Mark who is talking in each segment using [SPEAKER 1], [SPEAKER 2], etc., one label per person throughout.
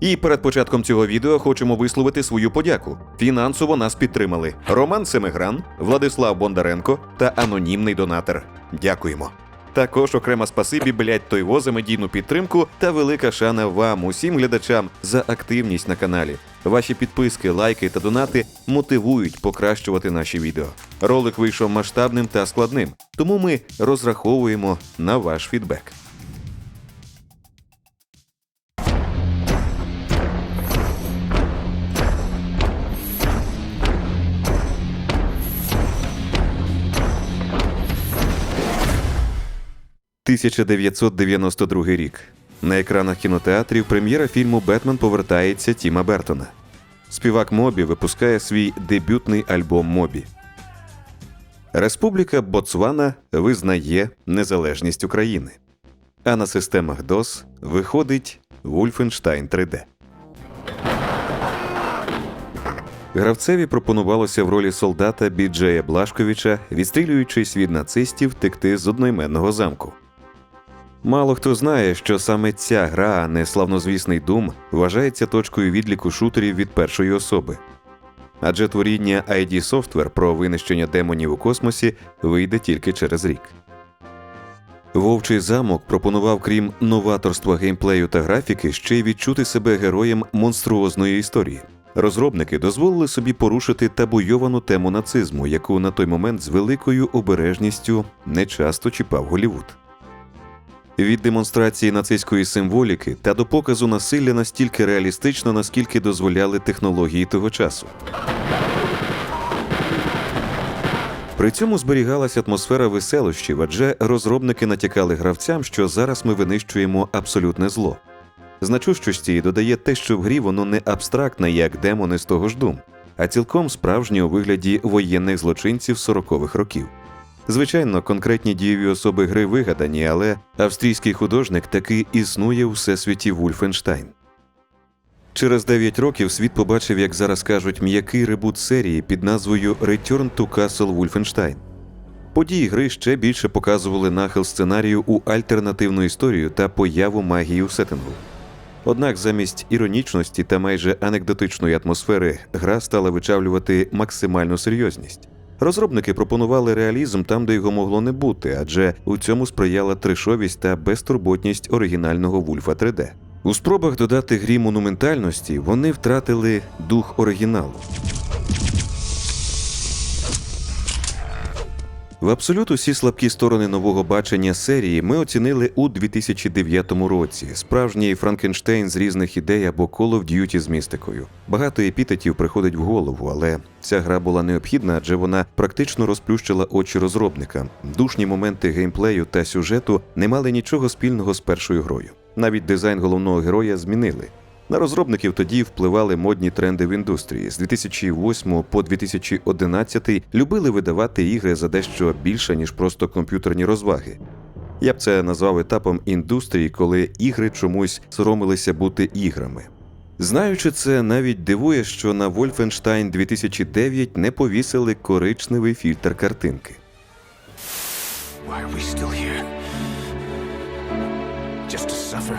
[SPEAKER 1] І перед початком цього відео хочемо висловити свою подяку. Фінансово нас підтримали Роман Семигран, Владислав Бондаренко та анонімний донатор. Дякуємо. Також окрема спасибі, блять, Тойво за медійну підтримку та велика шана вам, усім глядачам, за активність на каналі. Ваші підписки, лайки та донати мотивують покращувати наші відео. Ролик вийшов масштабним та складним, тому ми розраховуємо на ваш фідбек. – 1992 рік. На екранах кінотеатрів прем'єра фільму Бетмен повертається Тіма Бертона. Співак Мобі випускає свій дебютний альбом Мобі. Республіка Ботсвана визнає незалежність України. А на системах DOS виходить Wolfenstein 3D. Гравцеві пропонувалося в ролі солдата Біджея Блашковича, відстрілюючись від нацистів, втекти з одноіменного замку. Мало хто знає, що саме ця гра, а не славнозвісний Doom, вважається точкою відліку шутерів від першої особи. Адже творіння ID Software про винищення демонів у космосі вийде тільки через рік. Вовчий замок пропонував, крім новаторства геймплею та графіки, ще й відчути себе героєм монструозної історії. Розробники дозволили собі порушити табуйовану тему нацизму, яку на той момент з великою обережністю не часто чіпав Голівуд. Від демонстрації нацистської символіки та до показу насилля настільки реалістично, наскільки дозволяли технології того часу. При цьому зберігалася атмосфера веселощів, адже розробники натякали гравцям, що зараз ми винищуємо абсолютне зло. Значущості додає те, що в грі воно не абстрактне, як демони з того ж Doom, а цілком справжнє у вигляді воєнних злочинців 40-х років. Звичайно, конкретні дієві особи гри вигадані, але австрійський художник таки існує у всесвіті Вульфенштайн. Через 9 років світ побачив, як зараз кажуть, м'який ребут серії під назвою Return to Castle Wolfenstein. Події гри ще більше показували нахил сценарію у альтернативну історію та появу магії у сеттингу. Однак замість іронічності та майже анекдотичної атмосфери гра стала вичавлювати максимальну серйозність. Розробники пропонували реалізм там, де його могло не бути, адже у цьому сприяла тришовість та безтурботність оригінального Вульфа 3D. У спробах додати грі монументальності вони втратили дух оригіналу. В абсолют усі слабкі сторони нового бачення серії ми оцінили у 2009 році. Справжній Франкенштейн з різних ідей або Call of Duty з містикою. Багато епітетів приходить в голову, але ця гра була необхідна, адже вона практично розплющила очі розробникам. Душні моменти геймплею та сюжету не мали нічого спільного з першою грою. Навіть дизайн головного героя змінили. На розробників тоді впливали модні тренди в індустрії. З 2008 по 2011 любили видавати ігри за дещо більше, ніж просто комп'ютерні розваги. Я б це назвав етапом індустрії, коли ігри чомусь соромилися бути іграми. Знаючи це, навіть дивує, що на Wolfenstein 2009 не повісили коричневий фільтр картинки.
[SPEAKER 2] Why are we still here? Just to suffer.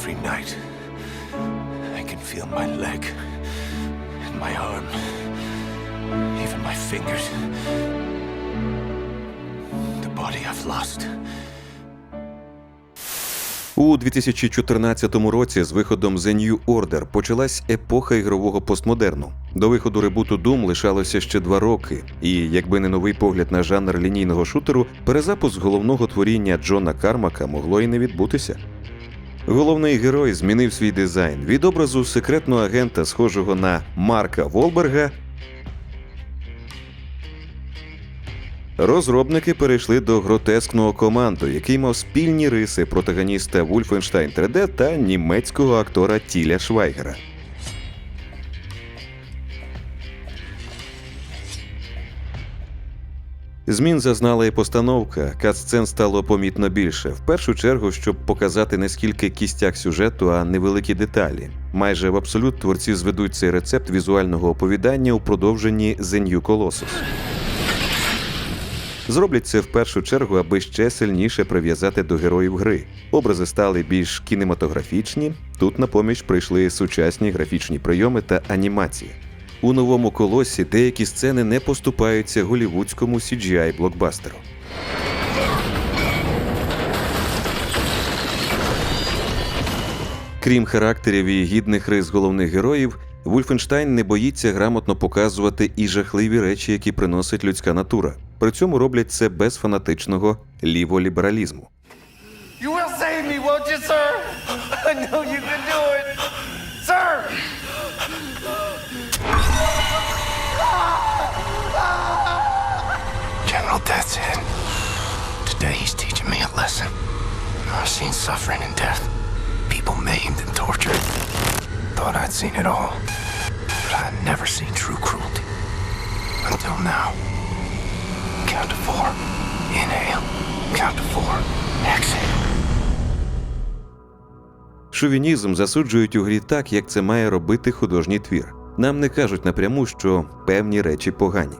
[SPEAKER 2] Every night, I can feel my leg and my arm, even my fingers. The body I've lost.
[SPEAKER 1] У 2014 році з виходом The New Order почалась епоха ігрового постмодерну. До виходу ребуту Doom лишалося ще два роки, і якби не новий погляд на жанр лінійного шутеру, перезапуск головного творіння Джона Кармака могло і не відбутися. Головний герой змінив свій дизайн від образу секретного агента, схожого на Марка Волберга. Розробники перейшли до гротескного команду, який мав спільні риси протагоніста Вульфенштайн 3D та німецького актора Тіля Швайгера. Змін зазнала і постановка, катсцен стало помітно більше. В першу чергу, щоб показати не скільки кістяк сюжету, а невеликі деталі. Майже в абсолют творці зведуть цей рецепт візуального оповідання у продовженні New Colossus. Зроблять це в першу чергу, аби ще сильніше прив'язати до героїв гри. Образи стали більш кінематографічні. Тут на поміч прийшли сучасні графічні прийоми та анімації. У новому колосі деякі сцени не поступаються голівудському CGI блокбастеру. Крім характерів і гідних рис головних героїв, Вульфенштайн не боїться грамотно показувати і жахливі речі, які приносить людська натура. При цьому роблять це без фанатичного ліволібералізму.
[SPEAKER 3] You will save me, won't you, sir? I know you
[SPEAKER 2] lesson. I've seen suffering and death, people maimed and tortured. Thought I'd seen it all, but I'd never seen true cruelty. Until now. Count to four. Inhale. Count to four. Exhale.
[SPEAKER 1] Шовінізм засуджують у грі так, як це має робити художній твір. Нам не кажуть напряму, що певні речі погані.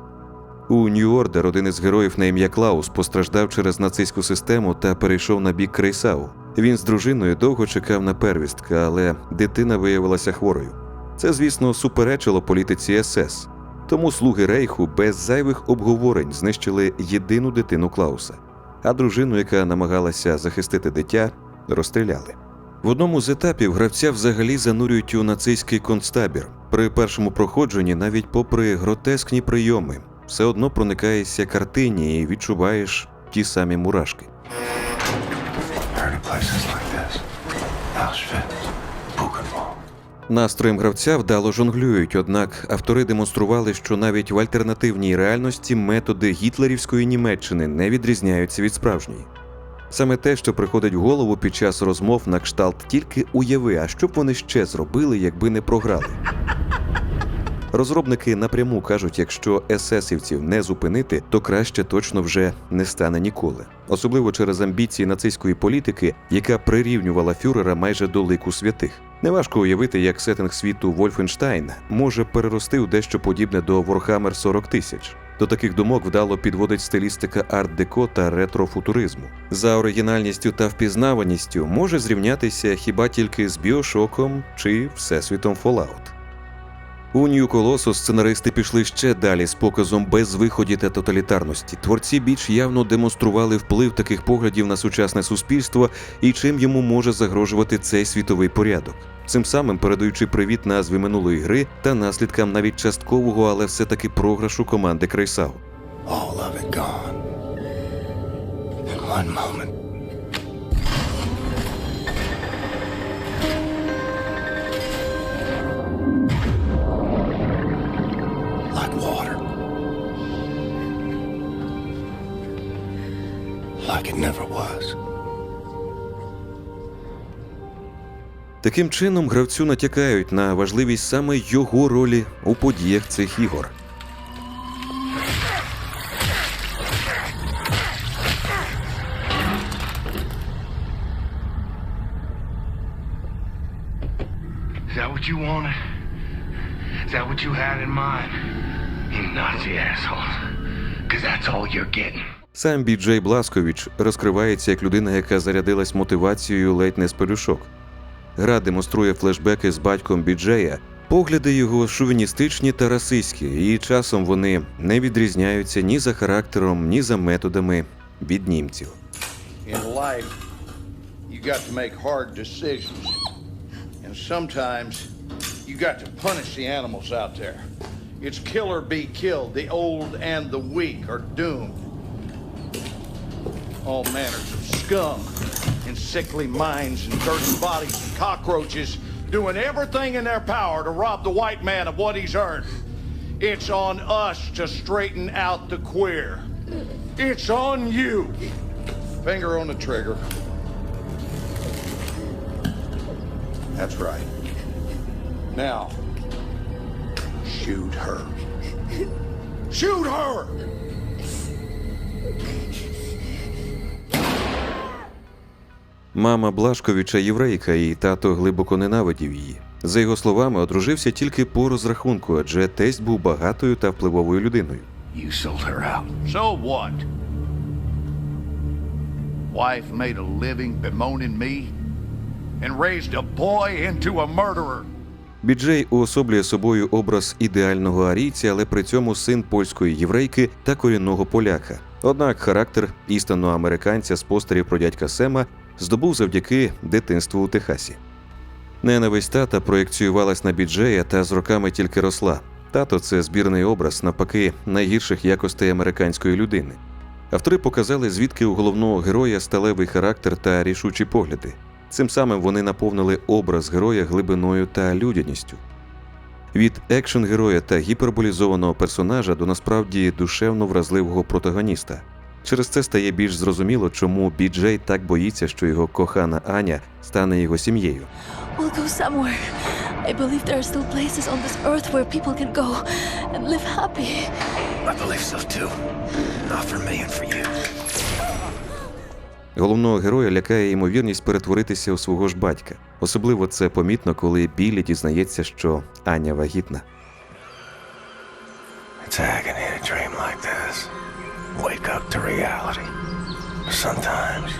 [SPEAKER 1] У Нью-Ордер один із героїв на ім'я Клаус постраждав через нацистську систему та перейшов на бік Крейсау. Він з дружиною довго чекав на первістка, але дитина виявилася хворою. Це, звісно, суперечило політиці СС. Тому слуги Рейху без зайвих обговорень знищили єдину дитину Клауса, а дружину, яка намагалася захистити дитя, розстріляли. В одному з етапів гравця взагалі занурюють у нацистський концтабір. При першому проходженні, навіть попри гротескні прийоми, все одно проникаєшся картині і відчуваєш ті самі мурашки. Настроєм гравця вдало жонглюють, однак автори демонстрували, що навіть в альтернативній реальності методи гітлерівської Німеччини не відрізняються від справжньої. Саме те, що приходить в голову під час розмов на кшталт тільки уяви, а що б вони ще зробили, якби не програли. Розробники напряму кажуть, якщо есесівців не зупинити, то краще точно вже не стане ніколи, особливо через амбіції нацистської політики, яка прирівнювала фюрера майже до лику святих. Неважко уявити, як сеттинг світу Вольфенштайн може перерости у дещо подібне до Warhammer 40 тисяч. До таких думок вдало підводить стилістика арт-деко та ретрофутуризму. За оригінальністю та впізнаваністю може зрівнятися хіба тільки з Біошоком чи Всесвітом Fallout. У Нью Колосу сценаристи пішли ще далі з показом безвиході та тоталітарності. Творці більш явно демонстрували вплив таких поглядів на сучасне суспільство і чим йому може загрожувати цей світовий порядок. Цим самим передаючи привіт назві минулої гри та наслідкам навіть часткового, але все-таки програшу команди Крейсау.
[SPEAKER 2] One moment. Like it never was.
[SPEAKER 1] Таким чином, гравцю натякають на важливість саме його ролі у подіях цих ігор.
[SPEAKER 4] Is that what you wanted? Is that what you had in mind? You Nazi assholes. Because that's all you're getting.
[SPEAKER 1] Сам Біджей Бласкович розкривається як людина, яка зарядилась мотивацією ледь не з пелюшок. Гра демонструє флешбеки з батьком Біджея. Погляди його шовіністичні та расистські, і часом вони не відрізняються ні за характером, ні за методами від німців.
[SPEAKER 5] In life, you got to make hard decisions. And sometimes you got to punish the animals out there. It's kill or be killed. The old and the weak are doomed. All manners of scum and sickly minds and dirty bodies and cockroaches doing everything in their power to rob the white man of what he's earned. It's on us to straighten out the queer. It's on you. Finger on the trigger. That's right. Now, shoot her. Shoot her!
[SPEAKER 1] Мама Блашковича єврейка, і тато глибоко ненавидів її. За його словами, одружився тільки по розрахунку, адже тесть був багатою та впливовою людиною.
[SPEAKER 2] You sold her out.
[SPEAKER 5] So what? wife made a living bemoaning me and raised a boy into a murderer.
[SPEAKER 1] Біджей уособлює собою образ ідеального арійця, але при цьому син польської єврейки та корінного поляка. Однак характер істинного американця з постерів про дядька Сема здобув завдяки дитинству у Техасі. Ненависть тата проєкціювалась на біджея та з роками тільки росла. Тато це збірний образ, навпаки, найгірших якостей американської людини. Автори показали, звідки у головного героя сталевий характер та рішучі погляди. Цим самим вони наповнили образ героя глибиною та людяністю. Від екшн героя та гіперболізованого персонажа до насправді душевно вразливого протагоніста. Через це стає більш зрозуміло, чому Біджей так боїться, що його кохана Аня стане його сім'єю.
[SPEAKER 6] We'll go somewhere. I believe there are still places on this earth where people can go and live happy.
[SPEAKER 2] I believe so too. Not for me and for you.
[SPEAKER 1] Головного героя лякає ймовірність перетворитися у свого ж батька. Особливо це помітно, коли Біллі дізнається, що Аня вагітна.
[SPEAKER 2] It's agony to dream like this. Wake up to reality. Sometimes,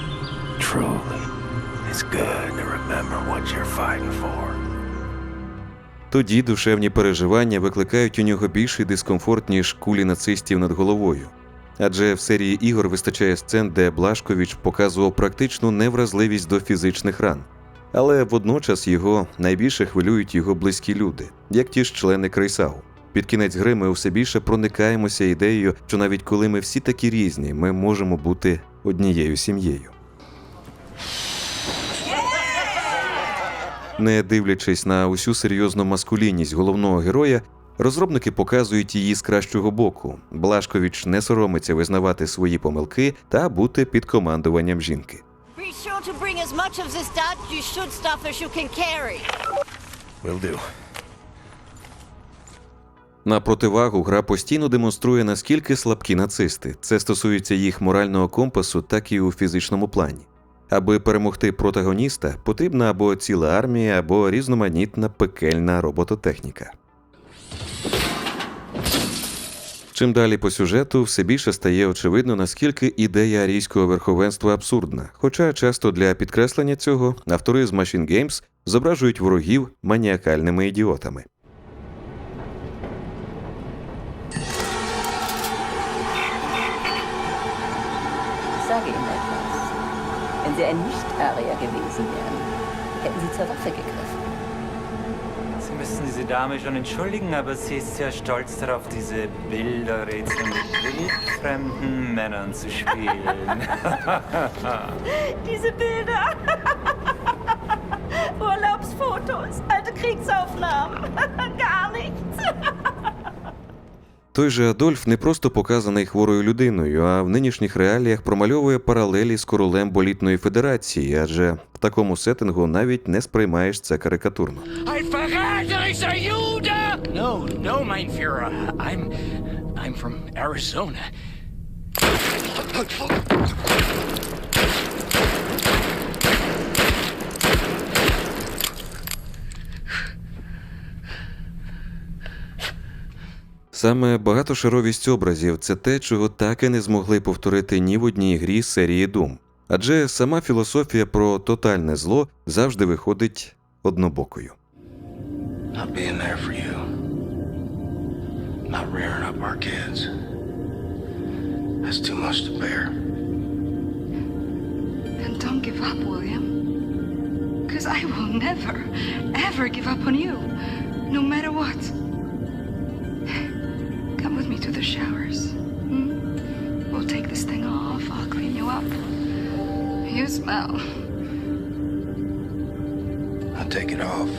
[SPEAKER 2] truly, it's good to remember what you're fighting for.
[SPEAKER 1] Тоді душевні переживання викликають у нього більший дискомфорт, ніж кулі нацистів над головою. Адже в серії ігор вистачає сцен, де Блашкович показував практичну невразливість до фізичних ран. Але водночас його найбільше хвилюють його близькі люди, як ті ж члени Крейсау. Під кінець гри ми все більше проникаємося ідеєю, що навіть коли ми всі такі різні, ми можемо бути однією сім'єю. Не дивлячись на усю серйозну маскулінність головного героя, розробники показують її з кращого боку. Блашкович не соромиться визнавати свої помилки та бути під командуванням жінки.
[SPEAKER 7] Be sure
[SPEAKER 1] На противагу гра постійно демонструє наскільки слабкі нацисти. Це стосується їх морального компасу, так і у фізичному плані. Аби перемогти протагоніста, потрібна або ціла армія, або різноманітна пекельна робототехніка. Чим далі по сюжету, все більше стає очевидно, наскільки ідея арійського верховенства абсурдна. Хоча часто для підкреслення цього автори з Machine Games зображують ворогів маніакальними ідіотами.
[SPEAKER 8] Sie ein Nicht-Arier gewesen wären, hätten Sie zur Waffe gegriffen.
[SPEAKER 9] Sie müssten diese Dame schon entschuldigen, aber sie ist sehr stolz darauf, diese Bilderrätsel mit wildfremden Männern zu spielen.
[SPEAKER 7] Diese Bilder. Urlaubsfotos, alte Kriegsaufnahmen. Gar nichts.
[SPEAKER 1] Той же Адольф не просто показаний хворою людиною, а в нинішніх реаліях промальовує паралелі з королем болітної федерації, адже в такому сеттингу навіть не сприймаєш це карикатурно.
[SPEAKER 4] No, no, mein Führer. I'm from Arizona.
[SPEAKER 1] Саме багатошаровість образів це те, чого так і не змогли повторити ні в одній грі з серії Doom. Адже сама філософія про тотальне зло завжди виходить однобокою.
[SPEAKER 2] Not being there for you. Not rearing up our kids. That's too much to bear.
[SPEAKER 10] Then don't give up, William. Because I will never, ever give up on you. No matter what. The showers. Hmm? We'll take this thing off. I'll clean you up. You smell.
[SPEAKER 2] I'll take it off.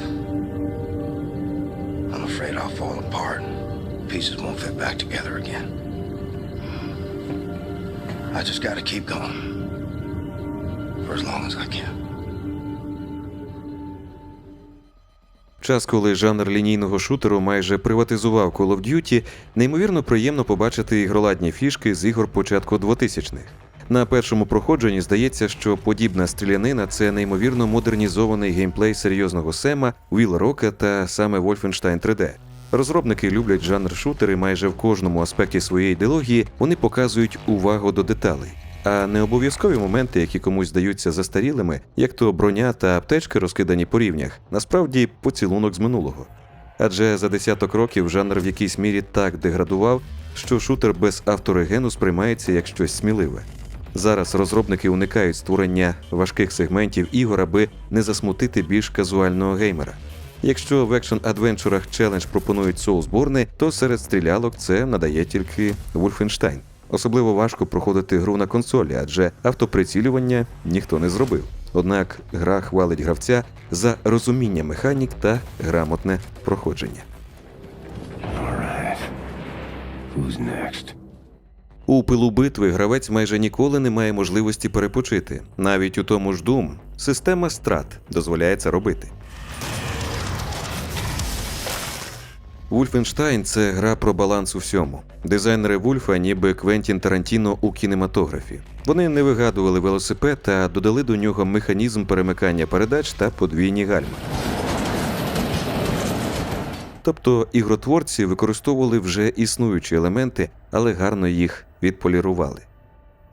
[SPEAKER 2] I'm afraid I'll fall apart. Pieces won't fit back together again. I just gotta keep going. For as long as I can.
[SPEAKER 1] Час, коли жанр лінійного шутеру майже приватизував Call of Duty, неймовірно приємно побачити ігроладні фішки з ігор початку 2000-х. На першому проходженні здається, що подібна стрілянина це неймовірно модернізований геймплей серйозного Сема, Віл Рока та саме Wolfenstein 3D. Розробники люблять жанр шутери майже в кожному аспекті своєї ідеології вони показують увагу до деталей. А не обов'язкові моменти, які комусь здаються застарілими, як то броня та аптечки розкидані по рівнях, насправді поцілунок з минулого. Адже за десяток років жанр в якійсь мірі так деградував, що шутер без авторегену сприймається як щось сміливе. Зараз розробники уникають створення важких сегментів ігор, аби не засмутити більш казуального геймера. Якщо в екшн-адвенчурах челендж пропонують Soulsborne, то серед стрілялок це надає тільки Wolfenstein. Особливо важко проходити гру на консолі, адже автоприцілювання ніхто не зробив. Однак гра хвалить гравця за розуміння механік та грамотне проходження.
[SPEAKER 2] Right. Who's next?
[SPEAKER 1] У пилу битви гравець майже ніколи не має можливості перепочити. Навіть у тому ж Doom система страт дозволяє це робити. Wolfenstein – це гра про баланс у всьому. Дизайнери Вульфа, ніби Квентін Тарантіно у кінематографі. Вони не вигадували велосипед та додали до нього механізм перемикання передач та подвійні гальма. Тобто ігротворці використовували вже існуючі елементи, але гарно їх відполірували.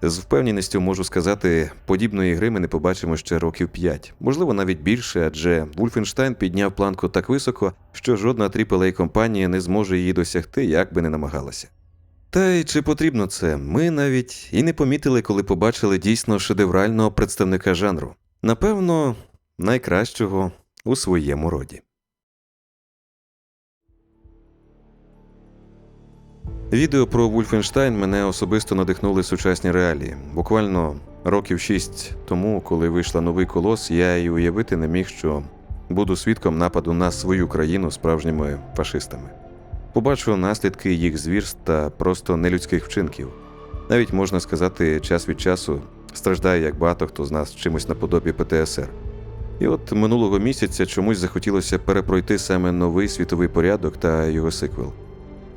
[SPEAKER 1] З впевненістю можу сказати, подібної гри ми не побачимо ще років 5, можливо, навіть більше, адже Wolfenstein підняв планку так високо, що жодна aaa компанія не зможе її досягти, як би не намагалася. Та й чи потрібно це? Ми навіть і не помітили, коли побачили дійсно шедеврального представника жанру. Напевно, найкращого у своєму роді. Відео про Wolfenstein мене особисто надихнули сучасні реалії. Буквально років шість тому, коли вийшла новий колос, я й уявити не міг, що буду свідком нападу на свою країну справжніми фашистами. Побачу наслідки їх звірств та просто нелюдських вчинків. Навіть можна сказати, час від часу страждає як багато хто з нас чимось наподобі ПТСР. І от минулого місяця чомусь захотілося перепройти саме новий світовий порядок та його сиквел.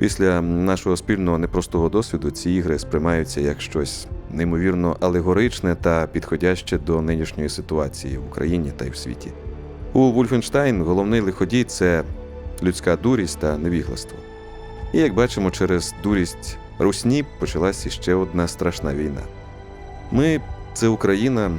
[SPEAKER 1] Після нашого спільного непростого досвіду ці ігри сприймаються як щось неймовірно алегоричне та підходяще до нинішньої ситуації в Україні та й в світі. У Wolfenstein головний лиходій це людська дурість та невігластво. І як бачимо, через дурість русні почалась іще одна страшна війна. Ми це Україна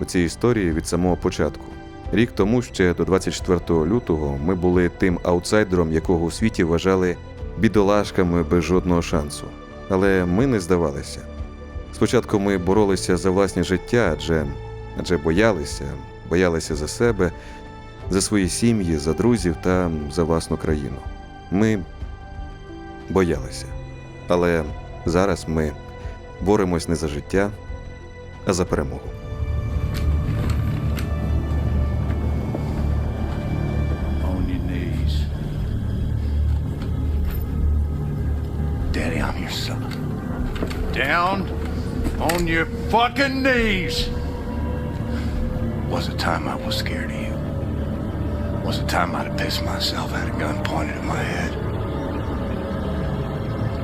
[SPEAKER 1] у цій історії від самого початку. Рік тому, ще до 24 лютого, ми були тим аутсайдером, якого у світі вважали бідолашками без жодного шансу. Але ми не здавалися. Спочатку ми боролися за власне життя, адже, адже боялися, боялися за себе, за свої сім'ї, за друзів та за власну країну. Ми боялися. Але зараз ми боремось не за життя, а за перемогу.
[SPEAKER 2] Son.
[SPEAKER 5] Down on your fucking knees.
[SPEAKER 2] Was a time I was scared of you. Was a time I'd have pissed myself, had a gun pointed at my head.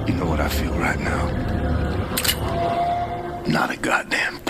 [SPEAKER 2] You know what I feel right now? Not a goddamn